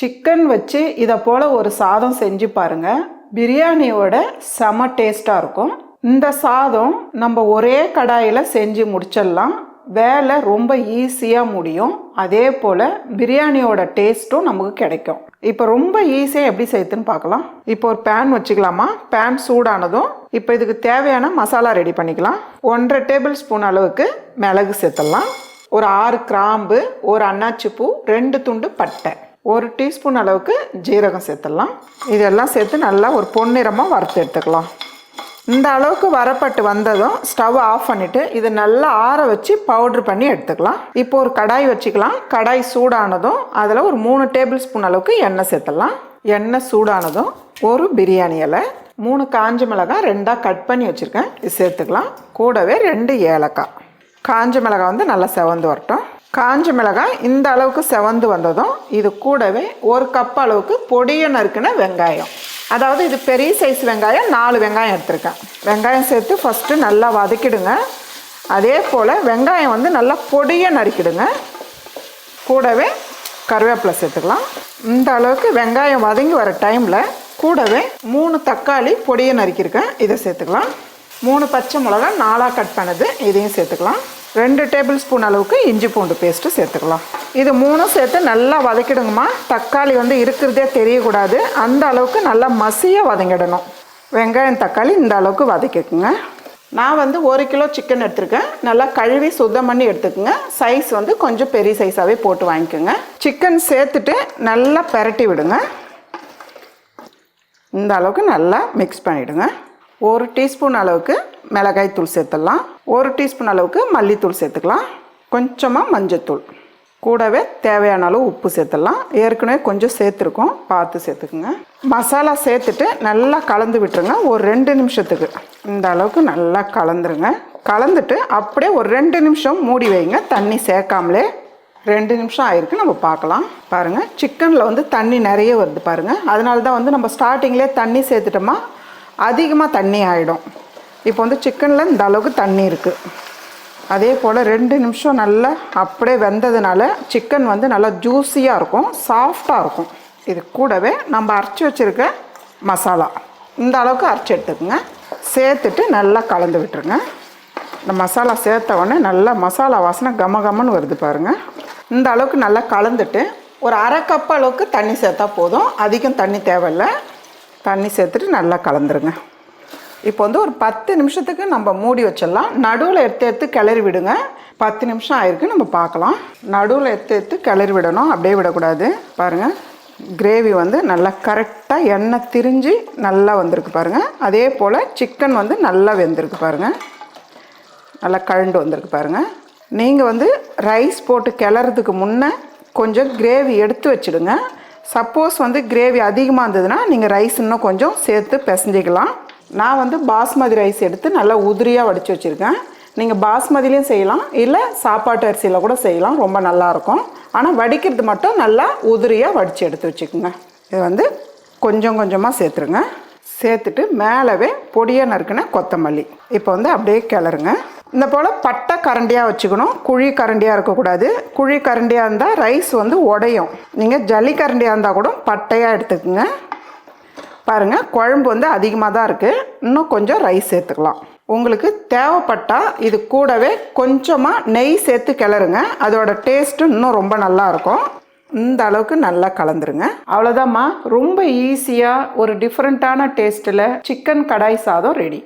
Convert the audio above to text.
Chicken வச்சு இதை போல் ஒரு சாதம் செஞ்சு பாருங்கள் பிரியாணியோட செம டேஸ்ட்டாக இருக்கும். இந்த சாதம் நம்ம ஒரே கடாயில் செஞ்சு முடிச்சிடலாம். வேலை ரொம்ப ஈஸியாக முடியும். அதே போல் பிரியாணியோட டேஸ்ட்டும் நமக்கு கிடைக்கும். இப்போ ரொம்ப ஈஸியாக எப்படி செய்யுதுன்னு பார்க்கலாம். இப்போ ஒரு பேன் வச்சுக்கலாமா? பேன் சூடானதும் இப்போ இதுக்கு தேவையான மசாலா ரெடி பண்ணிக்கலாம். ஒன்றரை டேபிள் ஸ்பூன் அளவுக்கு மிளகு சேர்த்துடலாம். ஒரு ஆறு கிராம்பு ஒரு அன்னாச்சி பூ ரெண்டு துண்டு பட்டை. ஒரு டீஸ்பூன் அளவுக்கு ஜீரகம் சேர்த்துடலாம். இதெல்லாம் சேர்த்து நல்லா ஒரு பொன்னிறமாக வறுத்து எடுத்துக்கலாம். இந்த அளவுக்கு வரப்பட்டு வந்ததும் ஸ்டவ் ஆஃப் பண்ணிவிட்டு இது நல்லா ஆற வச்சு பவுட்ரு பண்ணி எடுத்துக்கலாம். இப்போ ஒரு கடாய் வச்சுக்கலாம். கடாய் சூடானதும் அதில் ஒரு மூணு டேபிள் ஸ்பூன் அளவுக்கு எண்ணெய் சேர்த்துடலாம். எண்ணெய் சூடானதும் ஒரு பிரியாணி இலை மூணு காஞ்ச மிளகாய் ரெண்டாக கட் பண்ணி வச்சுருக்கேன். இது சேர்த்துக்கலாம். கூடவே ரெண்டு ஏலக்காய். காஞ்ச மிளகாய் வந்து நல்லா செவந்து வரட்டும். காஞ்ச மிளகாய் இந்த அளவுக்கு செவந்து வந்ததும் இது கூடவே ஒரு கப் அளவுக்கு பொடியை நறுக்கின வெங்காயம். அதாவது இது பெரிய சைஸ் வெங்காயம் நாலு வெங்காயம் எடுத்திருக்கேன். வெங்காயம் சேர்த்து ஃபஸ்ட்டு நல்லா வதக்கிடுங்க. அதே போல் வெங்காயம் வந்து நல்லா பொடியை நறுக்கிடுங்க. கூடவே கருவேப்பிலை சேர்த்துக்கலாம். இந்த அளவுக்கு வெங்காயம் வதங்கி வர டைமில் கூடவே மூணு தக்காளி பொடியை நறுக்கியிருக்கேன். இதை சேர்த்துக்கலாம். மூணு பச்சை மிளகா நாலாக கட் பண்ணது இதையும் சேர்த்துக்கலாம். ரெண்டு டேபிள் ஸ்பூன் அளவுக்கு இஞ்சி பூண்டு பேஸ்ட்டு சேர்த்துக்கலாம். இது மூணும் சேர்த்து நல்லா வதக்கிடுங்கம்மா. தக்காளி வந்து இருக்கிறதே தெரியக்கூடாது. அந்த அளவுக்கு நல்லா மசியாக வதங்கிடணும். வெங்காயம் தக்காளி இந்த அளவுக்கு வதக்கிக்குங்க. நான் வந்து ஒரு கிலோ சிக்கன் எடுத்துருக்கேன். நல்லா கழுவி சுத்தம் பண்ணி எடுத்துக்கோங்க. சைஸ் வந்து கொஞ்சம் பெரிய சைஸாகவே போட்டு வாங்கிக்கோங்க. சிக்கன் சேர்த்துட்டு நல்லா பெரட்டி விடுங்க. இந்த அளவுக்கு நல்லா மிக்ஸ் பண்ணிவிடுங்க ஒரு டீஸ்பூன் அளவுக்கு மிளகாய் தூள் சேர்த்துடலாம். ஒரு டீஸ்பூன் அளவுக்கு மல்லித்தூள் சேர்த்துக்கலாம். கொஞ்சமாக மஞ்சத்தூள். கூடவே தேவையான அளவு உப்பு சேர்த்துடலாம். ஏற்கனவே கொஞ்சம் சேர்த்துருக்கோம். பார்த்து சேர்த்துக்குங்க. மசாலா சேர்த்துட்டு நல்லா கலந்து விட்டுருங்க. ஒரு ரெண்டு நிமிஷத்துக்கு. இந்த அளவுக்கு நல்லா கலந்துருங்க. கலந்துட்டு அப்படியே ஒரு ரெண்டு நிமிஷம் மூடி வைங்க. தண்ணி சேர்க்காமலே ரெண்டு நிமிஷம் ஆயிருக்கு. நம்ம பார்க்கலாம். பாருங்கள் சிக்கனில் வந்து தண்ணி நிறைய வருது பாருங்கள் அதனால தான் வந்து நம்ம ஸ்டார்டிங்லேயே தண்ணி சேர்த்துட்டோமா? அதிகமாக தண்ணி ஆகிடும் இப்போ வந்து சிக்கனில் இந்த அளவுக்கு தண்ணி இருக்குது அதே போல் ரெண்டு நிமிஷம் நல்லா அப்படியே வெந்ததுனால சிக்கன் வந்து நல்லா ஜூஸியாக இருக்கும் சாஃப்டாக இருக்கும். இது கூடவே நம்ம அரைச்சி வச்சுருக்க மசாலா. இந்த அளவுக்கு அரைச்சி எடுத்துக்கோங்க. சேர்த்துட்டு நல்லா கலந்து விட்டுருங்க. இந்த மசாலா சேர்த்த உடனே நல்லா மசாலா வாசனை கம கமன்னு வருது பாருங்கள் இந்த அளவுக்கு நல்லா கலந்துட்டு ஒரு அரை கப் அளவுக்கு தண்ணி சேர்த்தா போதும். அதிகம் தண்ணி தேவையில்லை. தண்ணி சேர்த்துட்டு நல்லா கலந்துருங்க. இப்போ வந்து ஒரு பத்து நிமிஷத்துக்கு நம்ம மூடி வச்சிடலாம். நடுவில் எடுத்து எடுத்து கிளறி விடுங்க. பத்து நிமிஷம் ஆயிருக்கு நம்ம பார்க்கலாம். நடுவில் எடுத்து எடுத்து கிளறி விடணும். அப்படியே விடக்கூடாது. பாருங்கள் கிரேவி வந்து நல்லா கரெக்டாக எண்ணெய் திரிஞ்சு நல்லா வந்திருக்கு பாருங்கள் அதே போல் சிக்கன் வந்து நல்லா வெந்திருக்கு பாருங்கள் நல்லா கழண்டு வந்திருக்கு பாருங்கள் நீங்கள் வந்து ரைஸ் போட்டு கிளறதுக்கு முன்னே கொஞ்சம் கிரேவி எடுத்து வச்சுடுங்க. சப்போஸ் வந்து கிரேவி அதிகமாக இருந்ததுன்னா நீங்கள் ரைஸ் இன்னும் கொஞ்சம் சேர்த்து பிசைஞ்சிக்கலாம். நான் வந்து பாஸ்மதி ரைஸ் எடுத்து நல்லா உதிரியாக வடித்து வச்சுருக்கேன். நீங்கள் பாஸ்மதிலையும் செய்யலாம். இல்லை சாப்பாட்டு அரிசியில் கூட செய்யலாம். ரொம்ப நல்லாயிருக்கும் ஆனால் வடிக்கிறது மட்டும் நல்லா உதிரியாக வடித்து எடுத்து வச்சுக்கோங்க. இது வந்து கொஞ்சம் கொஞ்சமாக சேர்த்துருங்க. சேர்த்துட்டு மேலவே பொடியாக நறுக்குன கொத்தமல்லி. இப்போ வந்து அப்படியே கிளறுங்க. இந்த போல் பட்டை கரண்டியாக வச்சுக்கணும். குழி கரண்டியாக இருக்கக்கூடாது. குழி கரண்டியாக இருந்தால் ரைஸ் வந்து உடையும். நீங்கள் ஜல்லி கரண்டியாக இருந்தால் கூட பட்டையாக எடுத்துக்கோங்க. பாருங்கள் குழம்பு வந்து அதிகமாக தான் இருக்குது இன்னும் கொஞ்சம் ரைஸ் சேர்த்துக்கலாம். உங்களுக்கு தேவைப்பட்டால் இது கூடவே கொஞ்சமாக நெய் சேர்த்து கிளறுங்க. அதோட டேஸ்ட்டு இன்னும் ரொம்ப நல்லாயிருக்கும் இந்த அளவுக்கு நல்லா கலந்துருங்க. அவ்வளோதாம்மா ரொம்ப ஈஸியாக ஒரு டிஃப்ரெண்ட்டான டேஸ்ட்டில் சிக்கன் கடாய் சாதம் ரெடி